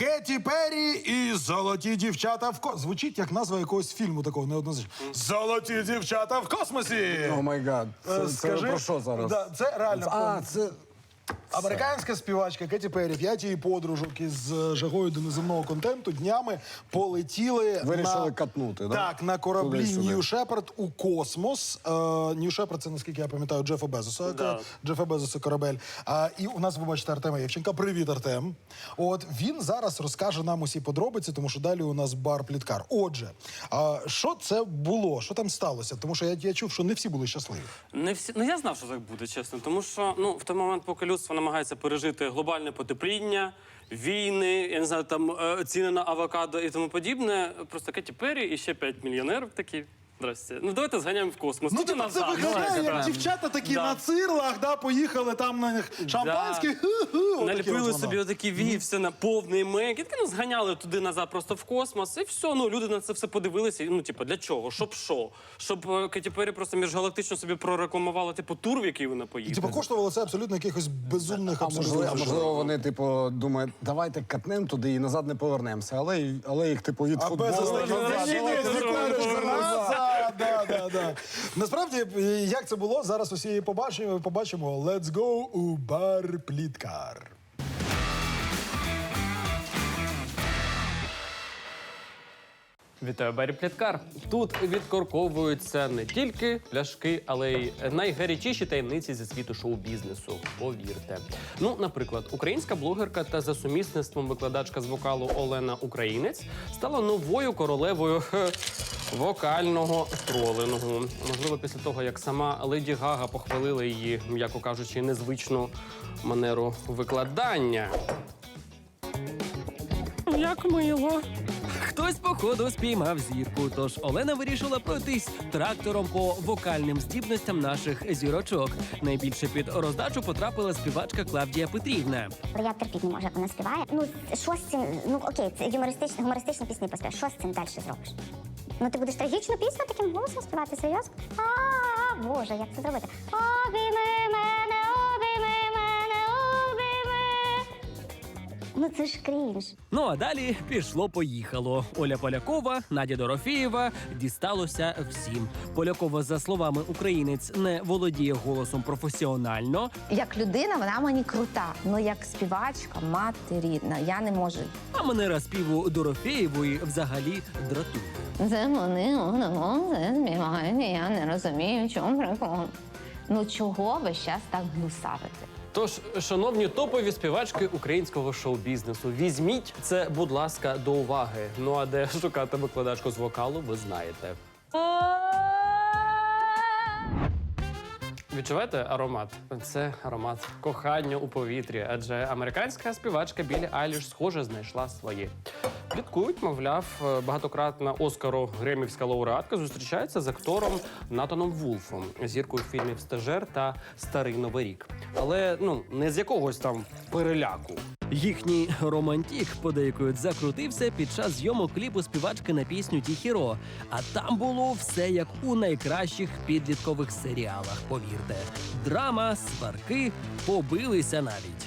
Кеті Перрі і золоті дівчата в космосі. Звучить як назва якогось фільму такого неоднозначно. Золоті дівчата в космосі. О май гад. Е, Це, це про що зараз? Да, це реально. А, це. Американська співачка Кеті Перрі, п'ять її подружок із е, жагою до неземного контенту днями полетіли Вирішили на... катнути, да? Так, на кораблі Туди-сюди. Нью Шепард у космос. Нью Шепард це, наскільки я пам'ятаю, Джефа Безоса. Да. Джефа Безоса корабель. А, і у нас ви бачите Артема Євченка. Привіт, Артем. От він зараз розкаже нам усі подробиці, тому що далі у нас бар пліткар. Отже, а, що це було? Що там сталося? Тому що я, я чув, що не всі були щасливі. Не всі, ну я знав, що так буде, чесно. Тому що ну в той момент, поки людство намагається пережити глобальне потепління, війни, я не знаю, там е, ціни на авокадо і тому подібне. Просто Кеті Перрі і ще п'ять мільйонерів такі. Здрасте. Ну давайте зганяємо в космос. Ну, Тут і типу, це виглядає, як дівчата такі Да. на цирлах, да, поїхали там на них шампанське. ху-ху, Наліпили от воно. собі отакі ві, все на повний мек. І таки ну, зганяли туди назад просто в космос. І все, ну люди на це все подивилися. І, Ну, типу, для чого? Щоб що? Щоб е, Кеті Перрі просто міжгалактично собі прорекламувала, типу, тур, в який вона поїде. Типу, коштувало це абсолютно якихось безумних А можливо, а можливо, вони, типу, думають, давайте катнемо туди і назад не повернемося. Але, й- але їх, типу, від А без футболу. ну, давайте да. Насправді, як це було, зараз усі побачимо. побачимо. Let's go у бар Пліткар. Вітаю, Барі Пліткар. Тут відкорковуються не тільки пляшки, але й найгарячіші таємниці зі світу шоу-бізнесу. Повірте. Ну, наприклад, українська блогерка та за сумісництвом викладачка з вокалу Олена Українець стала новою королевою вокального тролингу. Можливо, після того як сама Леді Гага похвалила її, м'яко кажучи, незвичну манеру викладання. Як мило. Хтось, походу, спіймав зірку, тож Олена вирішила пройтись трактором по вокальним здібностям наших зірочок. Найбільше під роздачу потрапила співачка Клавдія Петрівна. Я терпіти не можу, вона співає. Ну, що з цим? Ну окей, це юмористичні, гумористичні пісні поспіваєш. Що з цим далі зробиш? Ну ти будеш трагічну пісню таким голосом співати, серйозно? А, боже, як це зробити? Обійми мене, Ну це ж крінж. Ну а далі пішло-поїхало. Оля Полякова, Надя Дорофєєва дісталося всім. Полякова, за словами українець, не володіє голосом професіонально. як людина, вона мені крута. Ну як співачка, мати рідна. Я не можу. А манера співу Дорофєєвої взагалі дратує. Це вони це співають, я не розумію, в чому прикол. Ну чого ви зараз так гнусавите? Тож, шановні топові співачки українського шоу-бізнесу, візьміть це, будь ласка, до уваги. Ну а де шукати викладачку з вокалу, ви знаєте. Відчуваєте аромат? Це аромат кохання у повітрі, адже американська співачка Білі Айліш схоже знайшла своє. Пліткують, мовляв, е, багатократна Оскаро Гремівська лауреатка зустрічається з актором Натаном Вулфом, зіркою фільмів Стажер та Старий Новий рік. Але ну не з якогось там переляку. Їхній романтік, подейкують, закрутився під час зйомок кліпу співачки на пісню Тіхіро. А там було все як у найкращих підліткових серіалах. Повірте, драма, сварки побилися навіть.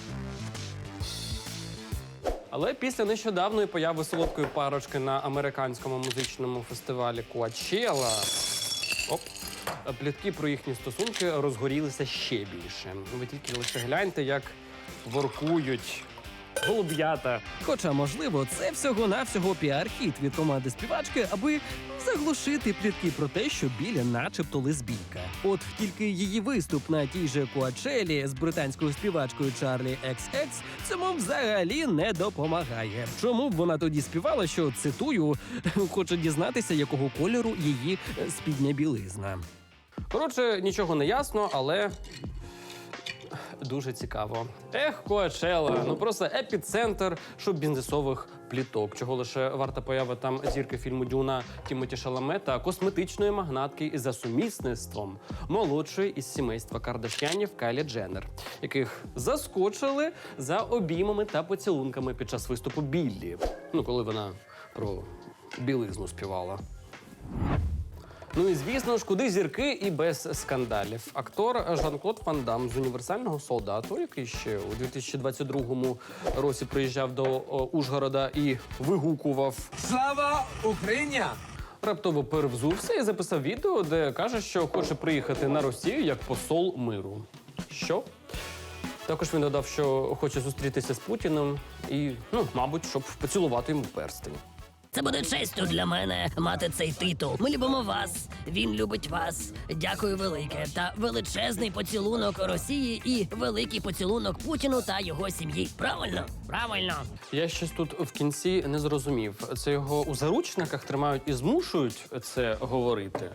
Але після нещодавної появи солодкої парочки на американському музичному фестивалі Coachella, оп, плітки про їхні стосунки розгорілися ще більше. Ви тільки лише гляньте, як воркують голуб'ята. Хоча, можливо, це всього-навсього піар-хіт від команди співачки, аби заглушити плітки про те, що біля, начебто, лесбійка. От тільки її виступ на тій же Куачелі з британською співачкою Чарлі XX цьому взагалі не допомагає. Чому б вона тоді співала, що цитую, хоче дізнатися, якого кольору її е, спідня білизна. Коротше, нічого не ясно, але. Дуже цікаво. Ех, Коачела, ну просто епіцентр шоу-бізнесових пліток. Чого лише варта поява там зірки фільму Дюна Тімоті Шаламе та косметичної магнатки за сумісництвом молодшої із сімейства Кардашянів Кайлі Дженнер, яких заскочили за обіймами та поцілунками під час виступу Біллі. Ну, коли вона про білизну співала. Ну і звісно ж, куди зірки і без скандалів. Актор Жан-Клод Ван Дам з універсального солдату, який ще у 2022 році приїжджав до Ужгорода і вигукував Слава Україні! раптово перевзувся і записав відео, де каже, що хоче приїхати на Росію як посол миру. Що? Також він додав, що хоче зустрітися з Путіним і, ну, мабуть, щоб поцілувати йому перстень. Це буде честю для мене мати цей титул. Ми любимо вас. Він любить вас. Дякую велике. Та величезний поцілунок Росії і великий поцілунок Путіну та його сім'ї. Правильно? Правильно. Я щось тут в кінці не зрозумів. Це його у заручниках тримають і змушують це говорити.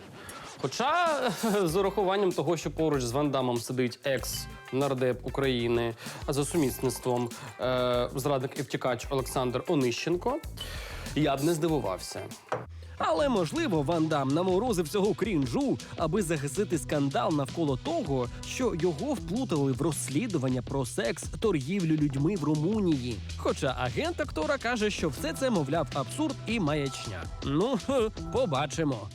Хоча з урахуванням того, що поруч з Вандамом сидить екс-нардеп України, а за сумісництвом е- зрадник і втікач Олександр Онищенко, я б не здивувався. Але можливо, Ван Дам наморозив цього крінжу, аби загасити скандал навколо того, що його вплутали в розслідування про секс торгівлю людьми в Румунії. Хоча агент актора каже, що все це, мовляв, абсурд і маячня. Ну, побачимо.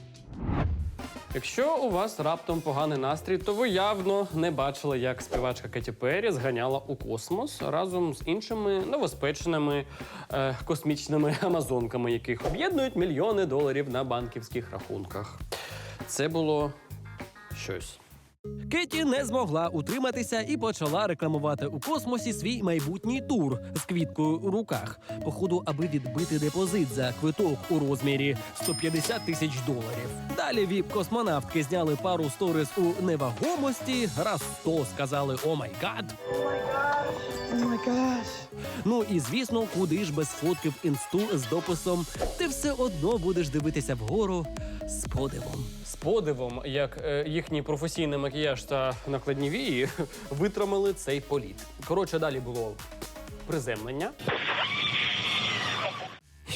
Якщо у вас раптом поганий настрій, то ви явно не бачили, як співачка Кеті Перрі зганяла у космос разом з іншими новоспеченими е, космічними амазонками, яких об'єднують мільйони доларів на банківських рахунках. Це було щось. Кеті не змогла утриматися і почала рекламувати у космосі свій майбутній тур з квіткою у руках, походу, аби відбити депозит за квиток у розмірі 150 тисяч доларів. Далі віп космонавтки зняли пару сторис у невагомості. Раз сто сказали «О май гад». Ну і звісно, куди ж без фотки в інсту з дописом Ти все одно будеш дивитися вгору з подивом. З подивом, як е, їхній професійний макіяж та накладні вії витримали цей політ. Коротше, далі було приземлення.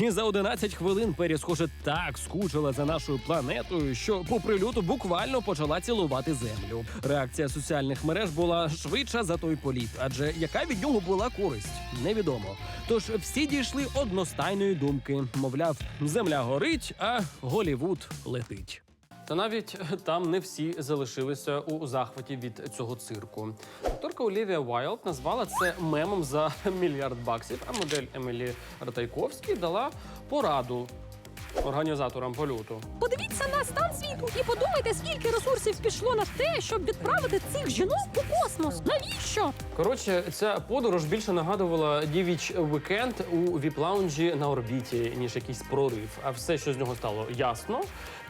І за 11 хвилин Пері, схоже, так скучила за нашою планетою, що по прильоту буквально почала цілувати землю. Реакція соціальних мереж була швидша за той політ, адже яка від нього була користь, невідомо. Тож всі дійшли одностайної думки: мовляв, земля горить, а Голівуд летить. Та навіть там не всі залишилися у захваті від цього цирку. Акторка Олівія Вайлд назвала це мемом за мільярд баксів, а модель Емілі Ратайковській дала пораду організаторам польоту. Подивіться на стан світу і подумайте, скільки ресурсів пішло на те, щоб відправити цих жінок у космос. Навіщо? Коротше, ця подорож більше нагадувала дівіч вікенд у віп-лаунжі на орбіті, ніж якийсь прорив. А все, що з нього стало ясно,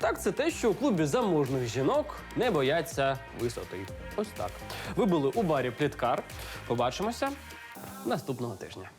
так це те, що у клубі заможних жінок не бояться висоти. Ось так. Ви були у барі Пліткар. Побачимося наступного тижня.